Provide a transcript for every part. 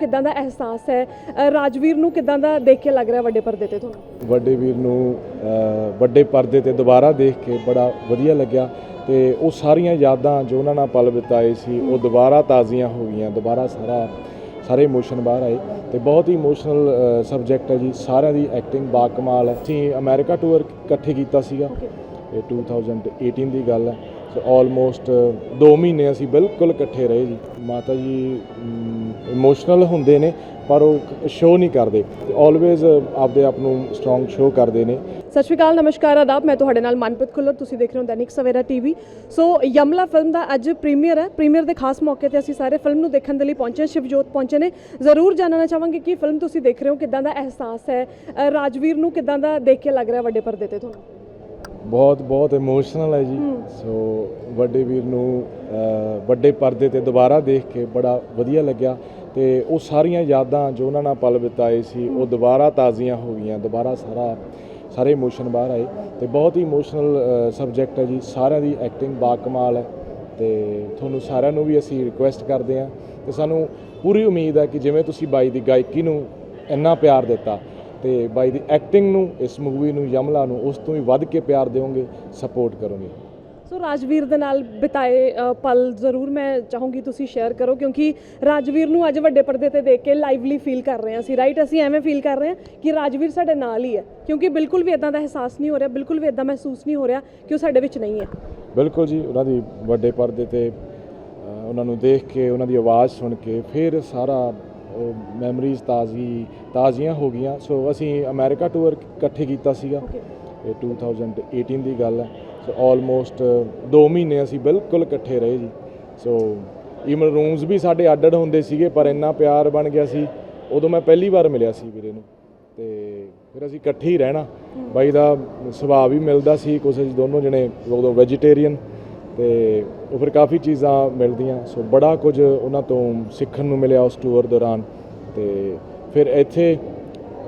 ਕਿੱਦਾਂ ਦਾ ਅਹਿਸਾਸ ਹੈ? ਰਾਜਵੀਰ ਨੂੰ ਕਿੱਦਾਂ ਦਾ ਦੇਖ ਕੇ ਲੱਗ ਰਿਹਾ ਵੱਡੇ ਪਰਦੇ ਤੇ ਤੁਹਾਨੂੰ? ਵੱਡੇ ਵੀਰ ਨੂੰ ਵੱਡੇ ਪਰਦੇ ਤੇ ਦੁਬਾਰਾ ਦੇਖ ਕੇ ਬੜਾ ਵਧੀਆ ਲੱਗਿਆ ਤੇ ਉਹ ਸਾਰੀਆਂ ਯਾਦਾਂ ਜੋ ਉਹਨਾਂ ਨਾਲ ਪਲ ਬਿਤਾਏ ਸੀ ਉਹ ਦੁਬਾਰਾ ਤਾਜ਼ੀਆਂ ਹੋ ਗਈਆਂ ਦੁਬਾਰਾ ਸਾਰਾ ਸਾਰੇ ਇਮੋਸ਼ਨ ਬਾਹਰ ਆਏ ਤੇ ਬਹੁਤ ਹੀ ਇਮੋਸ਼ਨਲ ਸਬਜੈਕਟ ਹੈ ਜੀ। ਸਾਰਿਆਂ ਦੀ ਐਕਟਿੰਗ ਬਾ ਕਮਾਲ ਹੈ। ਅਸੀਂ ਅਮਰੀਕਾ ਟੂਰ ਇਕੱਠੇ ਕੀਤਾ ਸੀਗਾ। ਇਹ 2018 ਦੀ ਗੱਲ ਹੈ। ਸੋ ਆਲਮੋਸਟ 2 ਮਹੀਨੇ ਅਸੀਂ ਬਿਲਕੁਲ ਇਕੱਠੇ ਰਹੇ ਜੀ। ਮਾਤਾ ਜੀ ਇਮੋਸ਼ਨਲ ਹੁੰਦੇ ਨੇ, ਪਰ ਉਹ ਸ਼ੋਅ ਨਹੀਂ ਕਰਦੇ। ਆਲਵੇਜ਼ ਆਪਦੇ ਆਪ ਨੂੰ ਸਟਰੋਂਗ ਸ਼ੋਅ ਕਰਦੇ ਨੇ। ਸਤਿ ਸ਼੍ਰੀ ਅਕਾਲ, ਨਮਸਕਾਰ, ਆਦਾਬ। ਮੈਂ ਤੁਹਾਡੇ ਨਾਲ ਮਨਪ੍ਰੀਤ ਖੁੱਲਰ। ਤੁਸੀਂ ਦੇਖ ਰਹੇ ਹੋ Dainik Savera TV so, Yamla film ਦਾ ਅੱਜ ਪ੍ਰੀਮੀਅਰ ਹੈ। ਪ੍ਰੀਮੀਅਰ ਦੇ ਖਾਸ ਮੌਕੇ ਤੇ ਅਸੀਂ ਸਾਰੇ ਫਿਲਮ ਨੂੰ ਦੇਖਣ ਦੇ ਲਈ ਪਹੁੰਚੇ ਸ਼ਿਵਜੋਤ ਪਹੁੰਚੇ ਨੇ। ਜ਼ਰੂਰ ਜਾਣਨਾ ਚਾਹਾਂਗੇ ਕਿ ਫਿਲਮ ਤੁਸੀਂ ਦੇਖ ਰਹੇ ਹੋ, ਕਿੱਦਾਂ ਦਾ ਅਹਿਸਾਸ ਹੈ। ਰਾਜਵੀਰ ਨੂੰ ਕਿੱਦਾਂ ਦਾ ਦੇਖ ਕੇ ਲੱਗ ਰਿਹਾ ਵੱਡੇ ਪਰਦੇ ਤੇ ਤੁਹਾਨੂੰ? ਬਹੁਤ ਬਹੁਤ ਇਮੋਸ਼ਨਲ ਹੈ ਜੀ। ਸੋ ਵੱਡੇ ਵੀਰ ਨੂੰ ਵੱਡੇ ਪਰਦੇ ਤੇ ਦੁਬਾਰਾ ਦੇਖ ਕੇ ਬੜਾ ਵਧੀਆ ਲੱਗਿਆ। ਤੇ ਉਹ ਸਾਰੀਆਂ ਯਾਦਾਂ ਜੋ ਉਹਨਾਂ ਨਾਲ ਪਲ ਬਿਤਾਏ ਸੀ ਉਹ ਦੁਬਾਰਾ ਤਾਜ਼ੀਆਂ ਹੋ ਗਈਆਂ ਦੁਬਾਰਾ ਸਾਰਾ ਸਾਰੇ ਇਮੋਸ਼ਨ ਬਾਹਰ ਆਏ। ਤੇ ਬਹੁਤ ਹੀ ਇਮੋਸ਼ਨਲ ਸਬਜੈਕਟ ਹੈ ਜੀ। ਸਾਰਿਆਂ ਦੀ ਐਕਟਿੰਗ ਬਾ ਕਮਾਲ ਹੈ। ਤੇ ਤੁਹਾਨੂੰ ਸਾਰਿਆਂ ਨੂੰ ਵੀ ਅਸੀਂ ਰਿਕੁਐਸਟ ਕਰਦੇ ਹਾਂ। ਤੇ ਸਾਨੂੰ ਪੂਰੀ ਉਮੀਦ ਹੈ ਕਿ ਜਿਵੇਂ ਤੁਸੀਂ ਬਾਈ ਦੀ ਗਾਇਕੀ ਨੂੰ ਇੰਨਾ ਪਿਆਰ ਦਿੱਤਾ ਤੇ ਬਾਈ ਦੀ ਐਕਟਿੰਗ ਨੂੰ ਇਸ ਮੂਵੀ ਨੂੰ ਯਮਲਾ ਨੂੰ ਉਸ ਤੋਂ ਵੀ ਵੱਧ ਕੇ ਪਿਆਰ ਦਿਓਗੇ ਸਪੋਰਟ ਕਰੋਗੇ। ਸੋ ਰਾਜਵੀਰ ਦੇ ਨਾਲ ਬਿਤਾਏ ਪਲ ਜ਼ਰੂਰ ਮੈਂ ਚਾਹੂੰਗੀ ਤੁਸੀਂ ਸ਼ੇਅਰ ਕਰੋ ਕਿਉਂਕਿ ਰਾਜਵੀਰ ਨੂੰ ਅੱਜ ਵੱਡੇ ਪਰਦੇ ਤੇ ਦੇਖ ਕੇ ਲਾਈਵਲੀ ਫੀਲ ਕਰ ਰਹੇ ਹਾਂ ਅਸੀਂ ਰਾਈਟ ਅਸੀਂ ਐਵੇਂ ਫੀਲ ਕਰ ਰਹੇ ਹਾਂ ਕਿ ਰਾਜਵੀਰ ਸਾਡੇ ਨਾਲ ਹੀ ਹੈ ਕਿਉਂਕਿ ਬਿਲਕੁਲ ਵੀ ਇਦਾਂ ਦਾ ਅਹਿਸਾਸ ਨਹੀਂ ਹੋ ਰਿਹਾ ਬਿਲਕੁਲ ਵੀ ਇਦਾਂ ਮਹਿਸੂਸ ਨਹੀਂ ਹੋ ਰਿਹਾ ਕਿ ਉਹ ਸਾਡੇ ਵਿੱਚ ਨਹੀਂ ਹੈ। ਬਿਲਕੁਲ ਜੀ ਉਹਨਾਂ ਦੀ ਵੱਡੇ ਪਰਦੇ ਤੇ ਉਹਨਾਂ ਨੂੰ ਦੇਖ ਕੇ ਉਹਨਾਂ ਦੀ ਆਵਾਜ਼ ਸੁਣ ਕੇ ਫਿਰ ਸਾਰਾ ਮੈਮਰੀਜ਼ ਤਾਜ਼ੀ ਤਾਜ਼ੀਆਂ ਹੋ ਗਈਆਂ। ਸੋ ਅਸੀਂ ਅਮਰੀਕਾ ਟੂਰ ਇਕੱਠੇ ਕੀਤਾ ਸੀਗਾ। ਇਹ 2018 ਦੀ ਗੱਲ ਹੈ। ਸੋ ਆਲਮੋਸਟ 2 ਮਹੀਨੇ ਅਸੀਂ ਬਿਲਕੁਲ ਇਕੱਠੇ ਰਹੇ ਜੀ। ਸੋ ਈਵਨ ਰੂਮਸ ਵੀ ਸਾਡੇ ਅੱਡ-ਅੱਡ ਹੁੰਦੇ ਸੀਗੇ ਪਰ ਇੰਨਾ ਪਿਆਰ ਬਣ ਗਿਆ ਸੀ। ਉਦੋਂ ਮੈਂ ਪਹਿਲੀ ਵਾਰ ਮਿਲਿਆ ਸੀ ਵੀਰੇ ਨੂੰ। ਤੇ ਫਿਰ ਅਸੀਂ ਇਕੱਠੇ ਹੀ ਰਹਿਣਾ। ਬਾਈ ਦਾ ਸੁਭਾਅ ਵੀ ਮਿਲਦਾ ਸੀ। ਅਸੀਂ ਦੋਨੋਂ ਜਣੇ ਉਦੋਂ ਵੈਜੀਟੇਰੀਅਨ ਤੇ ਉਹ ਫਿਰ ਕਾਫੀ ਚੀਜ਼ਾਂ ਮਿਲਦੀਆਂ। ਸੋ ਬੜਾ ਕੁਝ ਉਹਨਾਂ ਤੋਂ ਸਿੱਖਣ ਨੂੰ ਮਿਲਿਆ ਉਸ ਟੂਰ ਦੌਰਾਨ। ਤੇ ਫਿਰ ਇੱਥੇ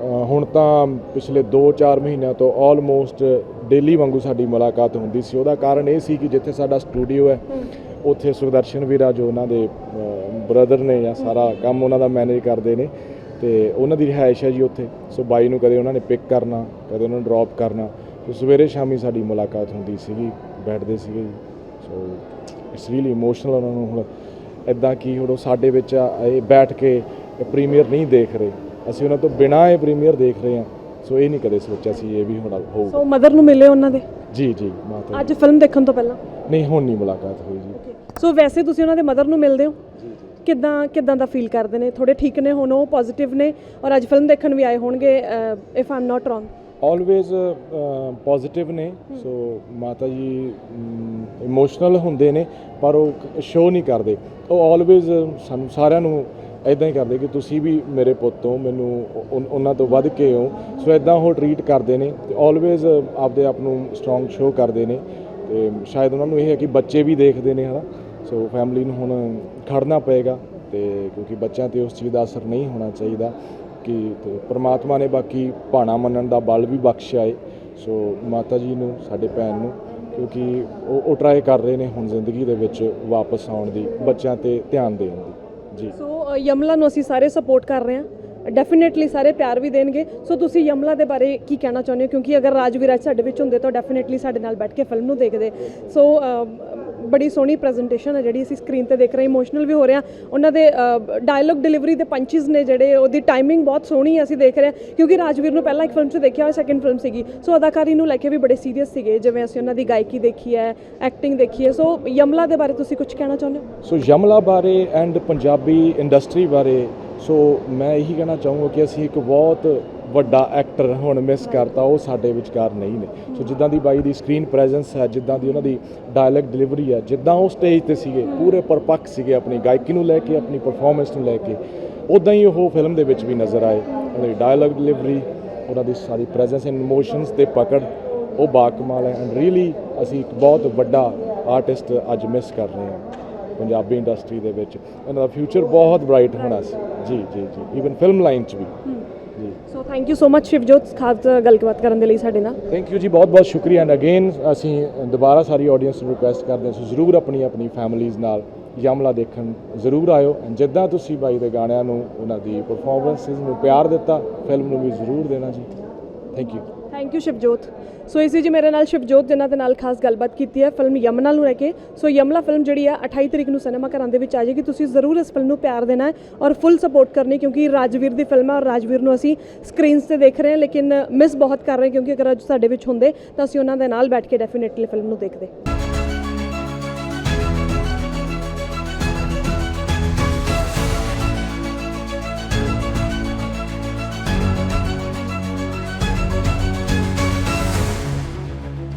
ਹੁਣ ਤਾਂ ਪਿਛਲੇ 2-4 ਮਹੀਨਿਆਂ ਤੋਂ ਆਲਮੋਸਟ ਡੇਲੀ ਵਾਂਗੂ ਸਾਡੀ ਮੁਲਾਕਾਤ ਹੁੰਦੀ ਸੀ। ਉਹਦਾ ਕਾਰਨ ਇਹ ਸੀ ਕਿ ਜਿੱਥੇ ਸਾਡਾ ਸਟੂਡੀਓ ਹੈ ਉੱਥੇ ਸੁਖਦਰਸ਼ਨ ਵੀਰਾ ਜੋ ਉਹਨਾਂ ਦੇ ਬ੍ਰਦਰ ਨੇ ਜਾਂ ਸਾਰਾ ਕੰਮ ਉਹਨਾਂ ਦਾ ਮੈਨੇਜ ਕਰਦੇ ਨੇ। ਤੇ ਉਹਨਾਂ ਦੀ ਰਿਹਾਇਸ਼ ਹੈ ਜੀ ਉੱਥੇ। ਸੋ ਬਾਈ ਨੂੰ ਕਦੇ ਉਹਨਾਂ ਨੇ ਪਿਕ ਕਰਨਾ ਕਦੇ ਉਹਨਾਂ ਨੂੰ ਡ੍ਰੌਪ ਕਰਨਾ। ਤੇ ਸਵੇਰੇ ਸ਼ਾਮੀ ਸਾਡੀ ਮੁਲਾਕਾਤ ਹੁੰਦੀ ਸੀਗੀ ਬੈਠਦੇ ਸੀਗੇ ਜੀ। ਸੋ ਇਟਸ ਰੀਲੀ ਇਮੋਸ਼ਨਲ ਉਹਨਾਂ ਨੂੰ ਹੁਣ। ਇਦਾਂ ਕੀ ਹੁਣ ਸਾਡੇ ਵਿੱਚ ਇਹ ਬੈਠ ਕੇ ਪ੍ਰੀਮੀਅਰ ਨਹੀਂ ਦੇਖ ਰਹੇ। ਅਸੀਂ ਉਹਨਾਂ ਤੋਂ ਬਿਨਾਂ ਇਹ ਪ੍ਰੀਮੀਅਰ ਦੇਖ ਰਹੇ ਹਾਂ। ਸੋ ਇਹ ਨਹੀਂ ਕਦੇ ਸੋਚਿਆ ਸੀ ਇਹ ਵੀ ਹੁਣ ਹੋਊਗਾ। ਸੋ ਮਦਰ ਨੂੰ ਮਿਲੇ ਉਹਨਾਂ ਦੇ? ਜੀ ਜੀ ਮਾਤਾ ਅੱਜ ਫਿਲਮ ਦੇਖਣ ਤੋਂ ਪਹਿਲਾਂ? ਨਹੀਂ ਹੁਣ ਨਹੀਂ ਮੁਲਾਕਾਤ ਹੋਈ ਜੀ। ਸੋ ਵੈਸੇ ਤੁਸੀਂ ਉਹਨਾਂ ਦੇ ਮਦਰ ਨੂੰ ਮਿਲਦੇ ਹੋ? ਕਿੱਦਾਂ ਕਿੱਦਾਂ ਦਾ ਫੀਲ ਕਰਦੇ ਨੇ? ਥੋੜੇ ਠੀਕ ਨੇ ਹੁਣ ਉਹ ਪੋਜ਼ਿਟਿਵ ਨੇ। ਔਰ ਅੱਜ ਫਿਲਮ ਦੇਖਣ ਵੀ ਆਏ ਹੋਣਗੇ if I'm not wrong always positive ਨੇ ਸੋ ਮਾਤਾ ਜੀ ਇਮੋਸ਼ਨਲ ਹੁੰਦੇ ਨੇ ਪਰ ਉਹ ਸ਼ੋਅ ਨਹੀਂ ਕਰਦੇ। ਉਹ ਆਲਵੇਜ਼ ਸਾਨੂੰ ਸਾਰਿਆਂ ਨੂੰ ਇਦਾਂ ਹੀ ਕਰਦੇ ਕਿ ਤੁਸੀਂ ਵੀ ਮੇਰੇ ਪੁੱਤ ਹੋ ਮੈਨੂੰ ਉਹਨਾਂ ਤੋਂ ਵੱਧ ਕੇ ਹੋ। ਸੋ ਇਦਾਂ ਉਹ ਟਰੀਟ ਕਰਦੇ ਨੇ ਤੇ ਆਲਵੇਜ਼ ਆਪਦੇ ਆਪ ਨੂੰ ਸਟਰੋਂਗ ਸ਼ੋਅ ਕਰਦੇ ਨੇ ਤੇ ਸ਼ਾਇਦ ਉਹਨਾਂ ਨੂੰ ਇਹ ਹੈ ਕਿ ਬੱਚੇ ਵੀ ਦੇਖਦੇ ਨੇ ਹਨਾ। ਸੋ ਫੈਮਿਲੀ ਨੂੰ ਹੁਣ ਖੜਨਾ ਪਏਗਾ ਤੇ ਕਿਉਂਕਿ ਬੱਚਿਆਂ ਤੇ ਉਸ ਚੀਜ਼ ਦਾ ਅਸਰ ਨਹੀਂ ਹੋਣਾ ਚਾਹੀਦਾ। ਕਿ ਤੇ ਪ੍ਰਮਾਤਮਾ ਨੇ ਬਾਕੀ ਭਾਣਾ ਮੰਨਣ ਦਾ ਬਲ ਵੀ ਬਖਸ਼ਿਆ ਏ। ਸੋ ਮਾਤਾ ਜੀ ਨੂੰ, ਸਾਡੇ ਭੈਣ ਨੂੰ, ਕਿਉਂਕਿ ਉਹ ਉਹ ਟਰਾਈ ਕਰ ਰਹੇ ਨੇ ਹੁਣ ਜ਼ਿੰਦਗੀ ਦੇ ਵਿੱਚ ਵਾਪਸ ਆਉਣ ਦੀ, ਬੱਚਿਆਂ ਤੇ ਧਿਆਨ ਦੇਣ ਦੀ। ਜੀ। ਸੋ ਯਮਲਾ ਨੂੰ ਅਸੀਂ ਸਾਰੇ ਸਪੋਰਟ ਕਰ ਰਹੇ ਹਾਂ। ਡੈਫੀਨਿਟਲੀ ਸਾਰੇ ਪਿਆਰ ਵੀ ਦੇਣਗੇ। ਸੋ ਤੁਸੀਂ ਯਮਲਾ ਦੇ ਬਾਰੇ ਕੀ ਕਹਿਣਾ ਚਾਹੁੰਦੇ ਹੋ? ਕਿਉਂਕਿ ਅਗਰ ਰਾਜਵੀਰ ਅੱਜ ਸਾਡੇ ਵਿੱਚ ਹੁੰਦੇ ਤਾਂ ਡੈਫੀਨਿਟਲੀ ਸਾਡੇ ਨਾਲ ਬੈਠ ਕੇ ਫਿਲਮ ਨੂੰ ਦੇਖਦੇ। ਸੋ ਬੜੀ ਸੋਹਣੀ ਪ੍ਰੈਜੈਂਟੇਸ਼ਨ ਹੈ ਜਿਹੜੀ ਅਸੀਂ ਸਕਰੀਨ ਤੇ ਦੇਖ ਰਹੇ ਇਮੋਸ਼ਨਲ ਵੀ ਹੋ ਰਹੇ। ਹਾਂ ਉਹਨਾਂ ਦੇ ਡਾਇਲੌਗ ਡਿਲੀਵਰੀ ਦੇ ਪੰਚਸ ਨੇ ਜਿਹੜੇ, ਉਹਦੀ ਟਾਈਮਿੰਗ ਬਹੁਤ ਸੋਹਣੀ ਹੈ, ਅਸੀਂ ਦੇਖ ਰਹੇ ਹਾਂ। ਕਿਉਂਕਿ ਰਾਜਵੀਰ ਨੂੰ ਪਹਿਲਾਂ ਇੱਕ ਫਿਲਮ 'ਚ ਦੇਖਿਆ ਹੋਇਆ ਸੈਕੰਡ ਫਿਲਮ ਸੀਗੀ। ਸੋ ਅਦਾਕਾਰੀ ਨੂੰ ਲੈ ਕੇ ਵੀ ਬੜੇ ਸੀਰੀਅਸ ਸੀਗੇ, ਜਿਵੇਂ ਅਸੀਂ ਉਹਨਾਂ ਦੀ ਗਾਇਕੀ ਦੇਖੀ ਹੈ ਐਕਟਿੰਗ ਦੇਖੀ ਹੈ। ਸੋ ਯਮਲਾ ਦੇ ਬਾਰੇ ਤੁਸੀਂ ਕੁਝ ਕਹਿਣਾ ਚਾਹੁੰਦੇ ਹੋ? ਸੋ ਯਮਲਾ ਬਾਰੇ ਐਂਡ ਪੰਜਾਬੀ ਇੰਡਸਟਰੀ ਬਾਰੇ ਸੋ ਮੈਂ ਇਹੀ ਕਹਿਣਾ ਚਾਹੂੰਗਾ ਕਿ ਅਸੀਂ ਇੱਕ ਬਹੁਤ ਵੱਡਾ ਐਕਟਰ ਹੁਣ ਮਿਸ ਕਰਤਾ, ਉਹ ਸਾਡੇ ਵਿਚਕਾਰ ਨਹੀਂ ਨੇ। ਸੋ ਜਿੱਦਾਂ ਦੀ ਬਾਈ ਦੀ ਸਕਰੀਨ ਪ੍ਰੈਜ਼ੈਂਸ ਹੈ, ਜਿੱਦਾਂ ਦੀ ਉਹਨਾਂ ਦੀ ਡਾਇਲੌਗ ਡਿਲੀਵਰੀ ਹੈ, ਜਿੱਦਾਂ ਉਹ ਸਟੇਜ ਤੇ ਸੀਗੇ, ਪੂਰੇ ਪਰਪੱਕ ਸੀਗੇ ਆਪਣੀ ਗਾਇਕੀ ਨੂੰ ਲੈ ਕੇ, ਆਪਣੀ ਪਰਫਾਰਮੈਂਸ ਨੂੰ ਲੈ ਕੇ ਉਦਾਂ ਹੀ ਉਹ ਫਿਲਮ ਦੇ ਵਿੱਚ ਵੀ ਨਜ਼ਰ ਆਏ। ਉਹਨਾਂ ਦੀ ਡਾਇਲੌਗ ਡਿਲੀਵਰੀ ਉਹਨਾਂ ਦੀ ਸਾਰੀ ਪ੍ਰੈਜ਼ੈਂਸ ਐਂਡ ਇਮੋਸ਼ਨਸ ਤੇ ਪਕੜ, ਉਹ ਬਾਕਮਾਲ ਹੈ। ਐਂਡ ਰੀਲੀ ਅਸੀਂ ਇੱਕ ਬਹੁਤ ਵੱਡਾ ਆਰਟਿਸਟ ਅੱਜ ਮਿਸ ਕਰ ਰਹੇ ਹਾਂ ਪੰਜਾਬੀ ਇੰਡਸਟਰੀ ਦੇ ਵਿੱਚ। ਇਹਨਾਂ ਦਾ ਫਿਊਚਰ ਬਹੁਤ ਬ੍ਰਾਈਟ ਹੋਣਾ ਸੀ। ਜੀ ਜੀ ਜੀ। ਈਵਨ ਫਿਲਮ ਲਾਈਨ 'ਚ ਵੀ। So thank you so much Shivjot ਖਾਸ ਗੱਲਬਾਤ ਕਰਨ ਦੇ ਲਈ ਸਾਡੇ ਨਾਲ। ਥੈਂਕ ਯੂ ਜੀ ਬਹੁਤ ਬਹੁਤ ਸ਼ੁਕਰੀਆ। ਐਂਡ ਅਗੇਨ ਅਸੀਂ ਦੁਬਾਰਾ ਸਾਰੀ ਆਡੀਅנס ਨੂੰ ਰਿਕੁਐਸਟ ਕਰਦੇ ਹਾਂ ਸੋ ਜ਼ਰੂਰ ਆਪਣੀ ਆਪਣੀ ਫੈਮਿਲੀਜ਼ ਨਾਲ ਯਮਲਾ ਦੇਖਣ ਜ਼ਰੂਰ ਆਇਓ। ਜਿੱਦਾਂ ਤੁਸੀਂ ਬਾਈ ਦੇ ਗਾਣਿਆਂ ਨੂੰ ਉਹਨਾਂ ਦੀ ਪਰਫਾਰਮੈਂਸਿਸ ਨੂੰ ਪਿਆਰ ਦਿੱਤਾ ਫਿਲਮ ਨੂੰ ਵੀ ਜ਼ਰੂਰ ਦੇਣਾ ਜੀ। Thank you thank you Shivjot so ਇਸੇ ਜੀ ਮੇਰੇ ਨਾਲ ਸ਼ਿਵਜੋਤ ਜਿਨ੍ਹਾਂ ਦੇ ਨਾਲ ਖਾਸ ਗੱਲਬਾਤ ਕੀਤੀ ਹੈ, ਫਿਲਮ ਯਮਨਾ ਨੂੰ ਲੈ ਕੇ। ਸੋ ਯਮਲਾ ਫਿਲਮ ਜਿਹੜੀ ਹੈ 28 ਤਰੀਕ ਨੂੰ ਸਿਨੇਮਾ ਘਰਾਂ ਦੇ ਵਿੱਚ ਆ ਜਾਏਗੀ। ਤੁਸੀਂ ਜ਼ਰੂਰ ਇਸ ਫਿਲਮ ਨੂੰ ਪਿਆਰ ਦੇਣਾ ਹੈ ਔਰ ਫੁੱਲ ਸਪੋਰਟ ਕਰਨੀ ਕਿਉਂਕਿ ਰਾਜਵੀਰ ਦੀ ਫਿਲਮ ਹੈ ਔਰ ਰਾਜਵੀਰ ਨੂੰ ਅਸੀਂ ਸਕਰੀਨਸ ਤੇ ਦੇਖ ਰਹੇ ਹਾਂ, ਲੇਕਿਨ ਮਿਸ ਬਹੁਤ ਕਰ ਰਹੇ ਕਿਉਂਕਿ ਅਗਰ ਅੱਜ ਸਾਡੇ ਵਿੱਚ ਹੁੰਦੇ, ਤਾਂ ਅਸੀਂ ਉਹਨਾਂ ਦੇ ਨਾਲ ਬੈਠ ਕੇ ਡੈਫੀਨਿਟਲੀ ਫਿਲਮ ਨੂੰ ਦੇਖਦੇ।